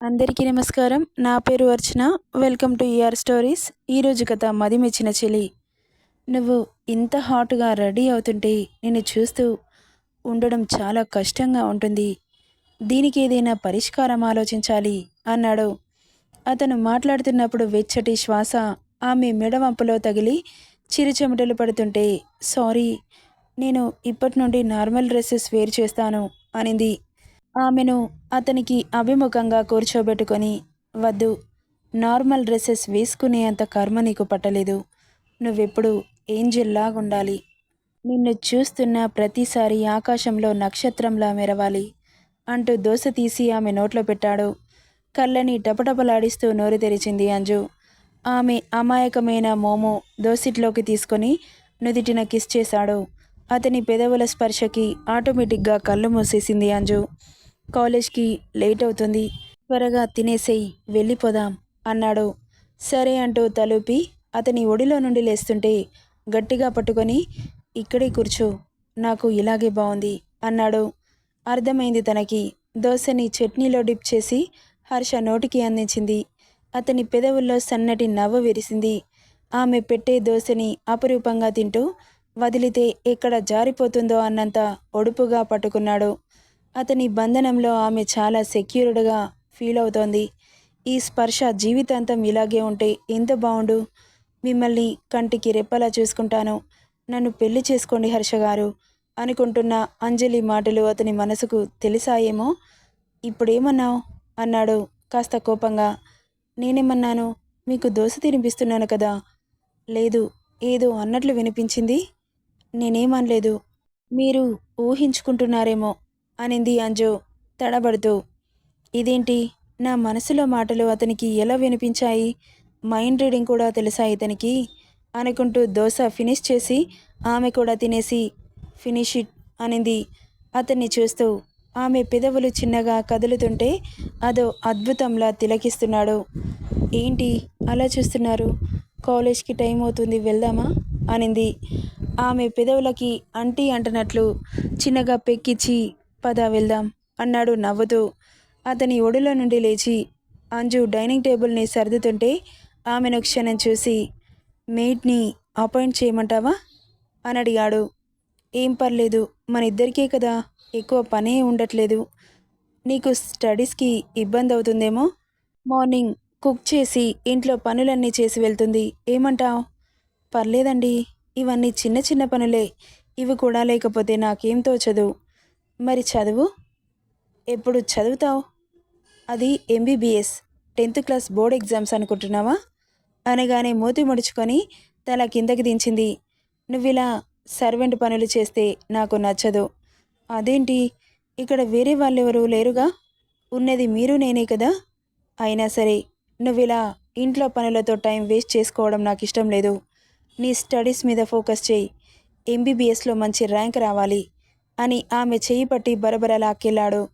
అందరికీ నమస్కారం. నా పేరు Archana. Welcome to ER stories ఈరోజు కథ మదిమెచ్చిన చెలి. నువ్వు ఇంత హాట్గా రెడీ అవుతుంటే నిన్ను చూస్తూ ఉండడం చాలా కష్టంగా ఉంటుంది. దీనికి ఏదైనా పరిష్కారం ఆలోచించాలి అన్నాడు. అతను మాట్లాడుతున్నప్పుడు వెచ్చటి శ్వాస ఆమె మెడవంపులో తగిలి చిరుచెమటలు పడుతుంటే సారీ నేను ఇప్పటి నుండి నార్మల్ డ్రెస్సెస్ వేర్ చేస్తాను అనింది. ఆమెను అతనికి అభిముఖంగా కూర్చోబెట్టుకొని వద్దు నార్మల్ డ్రెస్సెస్ వేసుకునే అంత కర్మ నీకు పట్టలేదు. నువ్వెప్పుడు ఏంజిల్లాగుండాలి. నిన్ను చూస్తున్న ప్రతిసారి ఆకాశంలో నక్షత్రంలా మెరవాలి అంటూ దోశ తీసి ఆమె నోట్లో పెట్టాడు. కళ్ళని టపటపలాడిస్తూ నోరు తెరిచింది అంజు. ఆమె అమాయకమైన మోము దోసిట్లోకి తీసుకొని నుదిటిన కిస్ చేశాడు. అతని పెదవుల స్పర్శకి ఆటోమేటిక్గా కళ్ళు మూసేసింది అంజు. కాలేజ్కి లేట్ అవుతుంది. త్వరగా తినేసేయి వెళ్ళిపోదాం అన్నాడు. సరే అంటూ తలూపి అతని ఒడిలో నుండి లేస్తుంటే గట్టిగా పట్టుకొని ఇక్కడే కూర్చో నాకు ఇలాగే బాగుంది అన్నాడు. అర్థమైంది తనకి. దోశని చట్నీలో డిప్ చేసి హర్ష నోటికి అందించింది. అతని పెదవుల్లో సన్నటి నవ్వు విరిసింది. ఆమె పెట్టే దోశని అపరూపంగా తింటూ వదిలితే ఎక్కడ జారిపోతుందో అన్నంత ఒడుపుగా పట్టుకున్నాడు. అతని బంధనంలో ఆమె చాలా సెక్యూర్డ్గా ఫీల్ అవుతోంది. ఈ స్పర్శ జీవితాంతం ఇలాగే ఉంటే ఎంత బాగుండు మిమ్మల్ని కంటికి రెప్పలా చూసుకుంటాను. నన్ను పెళ్ళి చేసుకోండి హర్ష గారు అనుకుంటున్న అంజలి మాటలు అతని మనసుకు తెలిసాయేమో? ఇప్పుడేమన్నావు? అన్నాడు కాస్త కోపంగా. నేనేమన్నాను? మీకు దోశ తినిపిస్తున్నాను కదా? లేదు ఏదో అన్నట్లు వినిపించింది? నేనేమనలేదు. మీరు ఊహించుకుంటున్నారేమో. అనింది అంజు తడబడుతూ. ఇదేంటి? నా మనసులో మాటలు అతనికి ఎలా వినిపించాయి? మైండ్ రీడింగ్ కూడా తెలుసా ఇతనికి? అనుకుంటూ దోశ ఫినిష్ చేసి ఆమె కూడా తినేసి ఫినిష్ ఇట్ అనింది అతన్ని చూస్తూ. ఆమె పెదవులు చిన్నగా కదులుతుంటే అదో అద్భుతంలా తిలకిస్తున్నాడు. ఏంటి? అలా చూస్తున్నారు? కాలేజ్కి టైం అవుతుంది వెళ్దామా? అనింది. ఆమె పెదవులకి అంటీ అంటనట్లు చిన్నగా పెక్కిచ్చి పద వెళ్దాం అన్నాడు నవ్వుతూ. అతని ఒడిలో నుండి లేచి అంజు డైనింగ్ టేబుల్ని సర్దుతుంటే ఆమెను క్షణం చూసి మేట్ని అపాయింట్ చేయమంటావా? అని అడిగాడు. ఏం పర్లేదు మన ఇద్దరికే కదా ఎక్కువ పనే ఉండట్లేదు. నీకు స్టడీస్కి ఇబ్బంది అవుతుందేమో? మార్నింగ్ కుక్ చేసి ఇంట్లో పనులన్నీ చేసి వెళ్తుంది. ఏమంటావు? పర్లేదండి ఇవన్నీ చిన్న చిన్న పనులే. ఇవి కూడా లేకపోతే నాకేం తోచదు. మరి చదువు? ఎప్పుడు చదువుతావు? అది MBBS tenth class board exams అనుకుంటున్నావా? అనగానే మూతి ముడుచుకొని తల కిందకి దించింది. నువ్విలా సర్వెంట్ పనులు చేస్తే నాకు నచ్చదు. అదేంటి? ఇక్కడ వేరే వాళ్ళెవరూ లేరుగా? ఉన్నది మీరు నేనే కదా? అయినా సరే నువ్విలా ఇంట్లో పనులతో టైం వేస్ట్ చేసుకోవడం నాకు ఇష్టం లేదు. నీ స్టడీస్ మీద ఫోకస్ చేయి. ఎంబీబీఎస్లో మంచి ర్యాంక్ రావాలి. అని ఆమె చేయి పట్టి బరబర లాక్కెళ్ళాడు.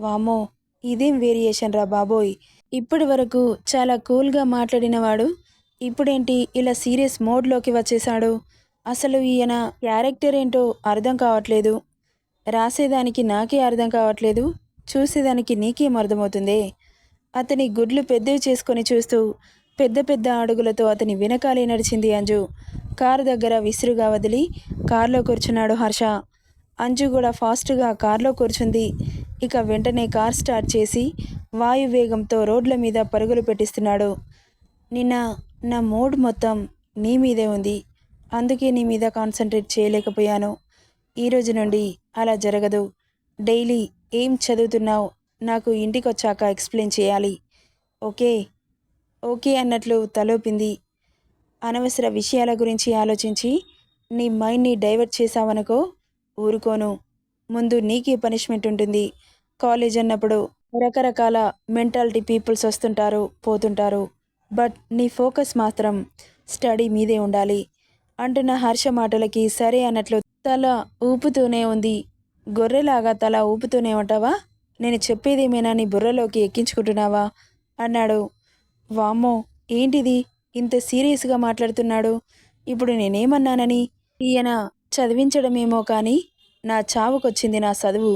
వామో ఇదేం వేరియేషన్ రా బాబోయ్. ఇప్పటి వరకు చాలా కూల్గా మాట్లాడినవాడు ఇప్పుడేంటి ఇలా సీరియస్ మోడ్లోకి వచ్చేశాడు? అసలు ఈయన క్యారెక్టర్ ఏంటో అర్థం కావట్లేదు. రాసేదానికి నాకే అర్థం కావట్లేదు. చూసేదానికి నీకేం అర్థమవుతుందే? అతని గుడ్లు పెద్దవి చేసుకొని చూస్తూ పెద్ద పెద్ద అడుగులతో అతని వెనకాలే నడిచింది అంజు. కారు దగ్గర విసురుగా వదిలి కారులో కూర్చున్నాడు హర్ష. అంజు కూడా ఫాస్ట్గా కార్లో కూర్చుంది. ఇక వెంటనే కార్ స్టార్ట్ చేసి వాయువేగంతో రోడ్ల మీద పరుగులు పెట్టిస్తున్నాడు. నిన్న నా మూడ్ మొత్తం నీ మీదే ఉంది. అందుకే నీ మీద కాన్సన్ట్రేట్ చేయలేకపోయాను. ఈరోజు నుండి అలా జరగదు. డైలీ ఏం చదువుతున్నావు? నాకు ఇంటికి వచ్చాక ఎక్స్ప్లెయిన్ చేయాలి. ఓకే ఓకే అన్నట్లు తలోపింది. అనవసర విషయాల గురించి ఆలోచించి నీ మైండ్ని డైవర్ట్ చేశావనుకో ఊరుకోను. ముందు నీకే పనిష్మెంట్ ఉంటుంది. కాలేజ్ అన్నప్పుడు రకరకాల మెంటాలిటీ పీపుల్స్ వస్తుంటారు పోతుంటారు. బట్ నీ ఫోకస్ మాత్రం స్టడీ మీదే ఉండాలి. అంటున్న హర్ష మాటలకి సరే అన్నట్లు తల ఊపుతూనే ఉంది. గొర్రెలాగా తల ఊపుతూనే ఉంటావా? నేను చెప్పేదేమైనా నీ బుర్రలోకి ఎక్కించుకుంటున్నావా? అన్నాడు. వామ్మో ఏంటిది? ఇంత సీరియస్గా మాట్లాడుతున్నాడు. ఇప్పుడు నేనేమన్నానని? ఈయన చదివించడమేమో కానీ నా చావుకొచ్చింది నా చదువు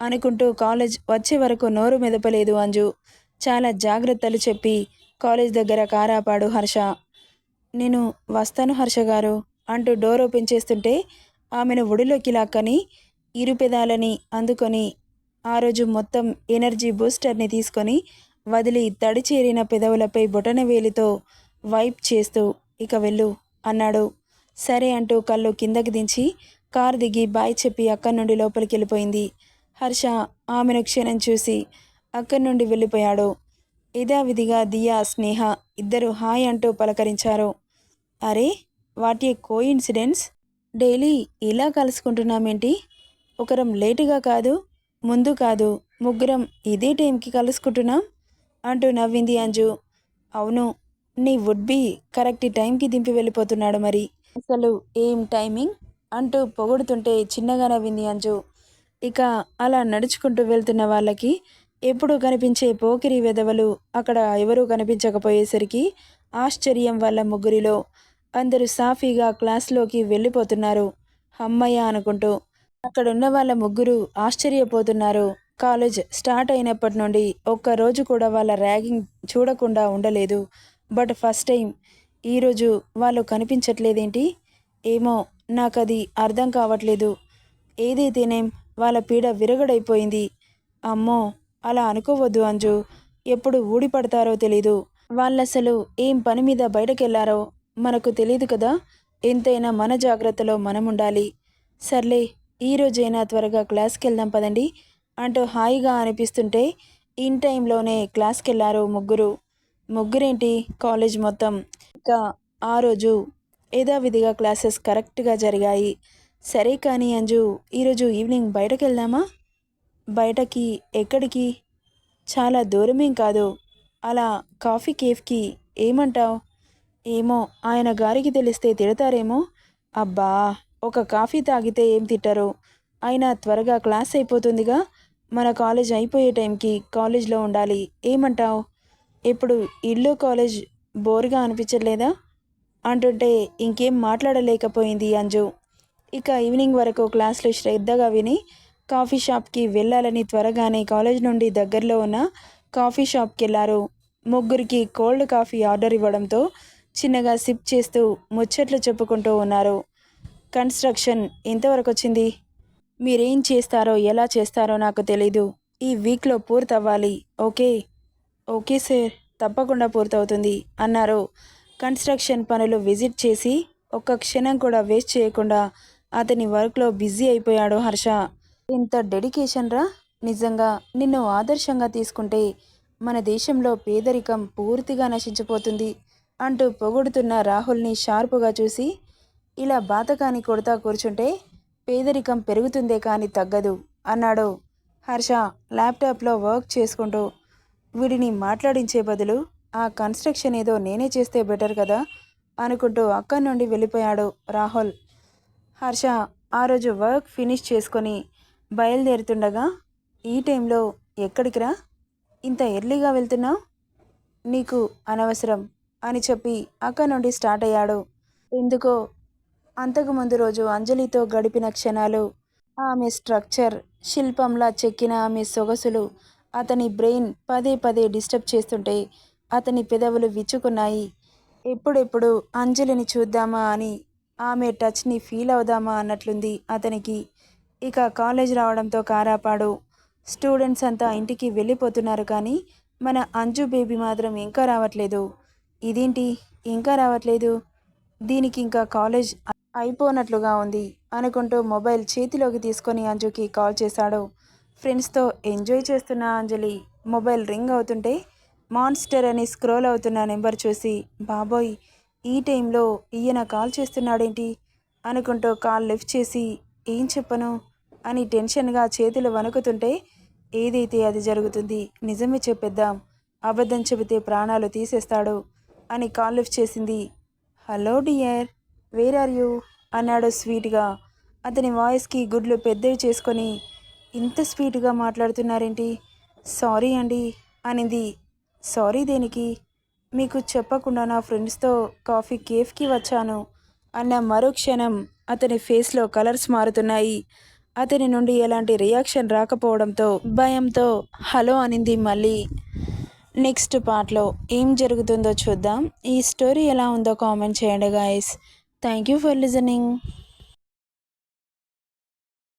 అనుకుంటూ కాలేజ్ వచ్చే వరకు నోరు మెదపలేదు అంజు. చాలా జాగ్రత్తలు చెప్పి కాలేజ్ దగ్గర కారాపాడు హర్ష. నేను వస్తాను హర్ష గారు అంటూ డోర్ ఓపెన్ చేస్తుంటే ఆమెను ఒడిలోకి లాక్కని ఇరుపెదాలని అందుకొని ఆ రోజు మొత్తం ఎనర్జీ బూస్టర్ని తీసుకొని వదిలి తడి చేరిన పెదవులపై బొటన వేలితో వైప్ చేస్తూ ఇక వెళ్ళు అన్నాడు. సరే అంటూ కళ్ళు కిందకి దించి కారు దిగి బాయ్ చెప్పి అక్కడి నుండి లోపలికి వెళ్ళిపోయింది. హర్ష ఆమెను క్షణం చూసి అక్కడి నుండి వెళ్ళిపోయాడు. యథావిధిగా దియా స్నేహ ఇద్దరు హాయ్ అంటూ పలకరించారు. అరే what a coincidence daily ఇలా కలుసుకుంటున్నామేంటి? ఒకరం లేటుగా కాదు ముందు కాదు ముగ్గురం ఇదే టైంకి కలుసుకుంటున్నాం? అంటూ నవ్వింది అంజు. అవును నీ వుడ్ బి కరెక్ట్ టైంకి దింపి వెళ్ళిపోతున్నాడు మరి. అసలు ఏం టైమింగ్? అంటూ పొగుడుతుంటే చిన్నగా నవ్వింది అంజు. ఇక అలా నడుచుకుంటూ వెళ్తున్న వాళ్ళకి ఎప్పుడు కనిపించే పోకిరి వెధవలు అక్కడ ఎవరూ కనిపించకపోయేసరికి ఆశ్చర్యం వాళ్ళ ముగ్గురిలో అందరూ సాఫీగా క్లాస్లోకి వెళ్ళిపోతున్నారు. అమ్మయ్య అనుకుంటూ అక్కడున్న వాళ్ళ ముగ్గురు ఆశ్చర్యపోతున్నారు. కాలేజ్ స్టార్ట్ అయినప్పటి నుండి ఒక్క రోజు కూడా వాళ్ళ ర్యాగింగ్ చూడకుండా ఉండలేదు. బట్ ఫస్ట్ టైం ఈరోజు వాళ్ళు కనిపించట్లేదేంటి? ఏమో నాకు అది అర్థం కావట్లేదు. ఏదైతేనేం వాళ్ళ పీడ విరగడైపోయింది. అమ్మో అలా అనుకోవద్దు అంజు. ఎప్పుడు ఊడిపడతారో తెలీదు. వాళ్ళసలు ఏం పని మీద బయటకెళ్ళారో మనకు తెలియదు కదా. ఎంతైనా మన జాగ్రత్తలో మనం ఉండాలి సర్లే ఈ రోజైనా త్వరగా క్లాస్కి వెళ్దాం పదండి. అంటూ హాయిగా అనిపిస్తుంటే ఇన్ టైంలోనే క్లాస్కి వెళ్ళారు ముగ్గురు. ముగ్గురేంటి కాలేజ్ మొత్తం? ఇంకా ఆ రోజు యథావిధిగా క్లాసెస్ కరెక్ట్గా జరిగాయి. సరే కానీ అంజు ఈరోజు ఈవినింగ్ బయటకు వెళ్దామా బయటకి ఎక్కడికి? చాలా దూరమేం కాదు. అలా కాఫీ కేఫ్కి ఏమంటావు? ఏమో ఆయన గారికి తెలిస్తే తిడతారేమో? అబ్బా ఒక కాఫీ తాగితే ఏం తిట్టరు? అయినా త్వరగా క్లాస్ అయిపోతుందిగా. మన కాలేజ్ అయిపోయే టైంకి కాలేజ్లో ఉండాలి. ఏమంటావు? ఇప్పుడు ఇల్లు కాలేజ్ బోర్గా అనిపించట్లేదా? అంటుంటే ఇంకేం మాట్లాడలేకపోయింది అంజు. ఇక ఈవినింగ్ వరకు క్లాస్లో శ్రద్ధగా విని కాఫీ షాప్కి వెళ్ళాలని త్వరగానే కాలేజ్ నుండి దగ్గరలో ఉన్న కాఫీ షాప్కి వెళ్ళారు ముగ్గురికి కోల్డ్ కాఫీ ఆర్డర్ ఇవ్వడంతో చిన్నగా సిప్ చేస్తూ ముచ్చట్లు చెప్పుకుంటూ ఉన్నారు. కన్స్ట్రక్షన్ ఎంతవరకు వచ్చింది మీరేం చేస్తారో ఎలా చేస్తారో నాకు తెలీదు. ఈ వీక్లో పూర్తవ్వాలి. ఓకే. Okay sir. తప్పకుండా పూర్తవుతుంది అన్నారు. కన్స్ట్రక్షన్ పనులు విజిట్ చేసి ఒక్క క్షణం కూడా వేస్ట్ చేయకుండా అతని వర్క్లో బిజీ అయిపోయాడు హర్ష. ఇంత డెడికేషన్ రా. నిజంగా నిన్ను ఆదర్శంగా తీసుకుంటే మన దేశంలో పేదరికం పూర్తిగా నశించిపోతుంది అంటూ పొగుడుతున్న రాహుల్ని షార్పుగా చూసి ఇలా బాతకాని కొడతా కూర్చుంటే పేదరికం పెరుగుతుందే కానీ తగ్గదు అన్నాడు హర్ష ల్యాప్టాప్లో వర్క్ చేసుకుంటూ. వీడిని మాట్లాడించే బదులు ఆ కన్స్ట్రక్షన్ ఏదో నేనే చేస్తే బెటర్ కదా? అనుకుంటూ అక్కడి నుండి వెళ్ళిపోయాడు రాహుల్. హర్ష ఆ రోజు వర్క్ ఫినిష్ చేసుకొని బయలుదేరుతుండగా ఈ టైంలో ఎక్కడికి రా? ఇంత ఎర్లీగా వెళ్తున్నావు? నీకు అనవసరం అని చెప్పి అక్కడి నుండి స్టార్ట్ అయ్యాడు. ఎందుకో అంతకుముందు రోజు అంజలితో గడిపిన క్షణాలు ఆమె స్ట్రక్చర్ శిల్పంలా చెక్కిన ఆమె సొగసులు అతని బ్రెయిన్ పదే పదే డిస్టర్బ్ చేస్తుంటే అతని పెదవులు విచ్చుకున్నాయి. ఎప్పుడెప్పుడు అంజలిని చూద్దామా అని ఆమె టచ్ని ఫీల్ అవుదామా అన్నట్లుంది అతనికి. ఇక కాలేజ్ రావడంతో కారాపాడు. స్టూడెంట్స్ అంతా ఇంటికి వెళ్ళిపోతున్నారు కానీ మన అంజు బేబీ మాత్రం ఇంకా రావట్లేదు. ఇదేంటి? ఇంకా రావట్లేదు? దీనికి ఇంకా కాలేజ్ అయిపోనట్లుగా ఉంది అనుకుంటూ మొబైల్ చేతిలోకి తీసుకొని అంజుకి కాల్ చేశాడు. ఫ్రెండ్స్తో ఎంజాయ్ చేస్తున్న అంజలి. మొబైల్ రింగ్ అవుతుంటే మాన్స్టర్ అని స్క్రోల్ అవుతున్న నెంబర్ చూసి బాబోయ్ ఈ టైంలో ఈయన కాల్ చేస్తున్నాడేంటి అనుకుంటూ కాల్ లిఫ్ట్ చేసి ఏం చెప్పను అని టెన్షన్గా చేతులు వణుకుతుంటే ఏదైతే అది జరుగుతుంది నిజమే చెప్పేద్దాం. అబద్ధం చెబితే ప్రాణాలు తీసేస్తాడు అని కాల్ లిఫ్ట్ చేసింది. Hello dear where are you అన్నాడు స్వీట్గా. అతని వాయిస్కి గుడ్లు పెద్దవి చేసుకొని ఇంత స్వీట్గా మాట్లాడుతున్నారేంటి? సారీ అండి అనింది. సారీ దేనికి? మీకు చెప్పకుండా నా ఫ్రెండ్స్తో కాఫీ కేఫ్కి వచ్చాను. అన్న మరో క్షణం అతని ఫేస్లో కలర్స్ మారుతున్నాయి. అతని నుండి ఎలాంటి రియాక్షన్ రాకపోవడంతో భయంతో హలో అనింది మళ్ళీ. నెక్స్ట్ పార్ట్లో ఏం జరుగుతుందో చూద్దాం. ఈ స్టోరీ ఎలా ఉందో కామెంట్ చేయండి guys. Thank you for listening.